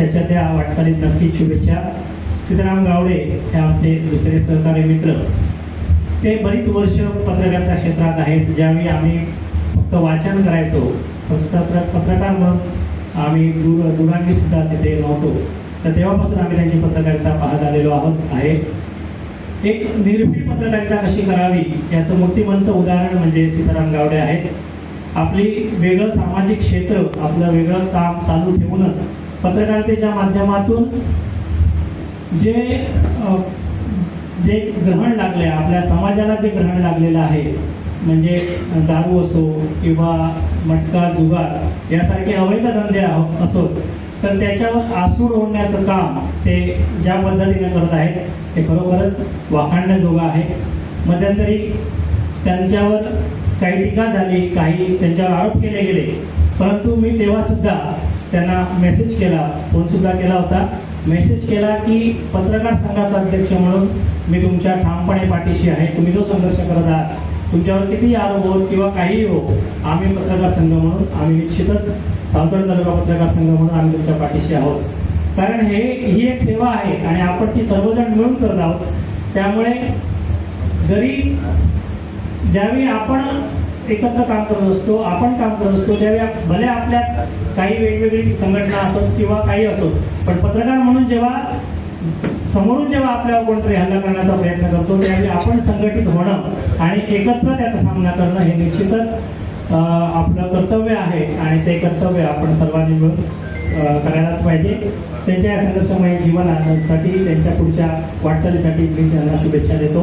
त्याच्या त्या वाटचालीत नक्कीच शुभेच्छा. सीताराम गावडे हे आमचे दुसरे सहकारी मित्र. ते बरीच वर्ष पत्रकारिता क्षेत्रात आहेत ज्यावेळी आम्ही फक्त वाचन करायचो फक्त पत्रकार म्हणून आम्ही दूर दुरांनी सुद्धा तिथे नव्हतो. तर तेव्हापासून आम्ही त्यांची पत्रकारिता पाहत आलेलो आहोत आहे. एक निर्भीड पत्रकारिता कशी करावी याचं मूर्तिमंत उदाहरण म्हणजे सीताराम गावडे आहेत. आपली वेगळं सामाजिक क्षेत्र आपलं वेगळं काम चालू ठेवूनच पत्रकारितेच्या माध्यमातून जे जे ग्रहण लागले आपल्या समाजाला जे ग्रहण लागलेलं आहे म्हणजे दारू असो किंवा मटका जुगार यासारखे अवैध धंदे असो तर त्याच्यावर आसूड ओढण्याचं काम ते ज्या पद्धतीने करत आहेत ते खरोखरच वाखाणण्याजोगं आहे. मध्यंतरी त्यांच्यावर काही टीका झाली काही त्यांच्यावर आरोप केले गेले परंतु मी तेव्हासुद्धा त्यांना मेसेज केला. फोनसुद्धा केला होता. मेसेज केला की पत्रकार संघाचा अध्यक्ष म्हणून मी तुमच्या ठामपणे पाठीशी आहे. तुम्ही जो संघर्ष करत आहात तुमच्यावर किती आरोप होत किंवा काहीही हो आम्ही पत्रकार संघ म्हणून आम्ही निश्चितच सावतड तालुका पत्रकार संघ म्हणून आम्ही तुमच्या पाठीशी आहोत. कारण हे ही एक सेवा आहे आणि आपण ती सर्वजण मिळून करत आहोत. त्यामुळे जरी ज्यावेळी आपण एकत्र काम करत असतो आपण काम करत असतो त्यावेळी भले आपल्यात काही वेगवेगळी संघटना असोत किंवा काही असोत पण पत्रकार म्हणून जेव्हा समोरून जेव्हा आपल्यावर कोणतरी हल्ला करण्याचा प्रयत्न करतो त्यावेळी आपण संघटित होणं आणि एकत्र त्याचा सामना करणं हे निश्चितच आपलं कर्तव्य आहे आणि ते कर्तव्य आपण सर्वांनी मिळून करायलाच पाहिजे. त्यांच्या या संघर्षमय जीवनासाठी त्यांच्या पुढच्या वाटचालीसाठी मी त्यांना शुभेच्छा देतो.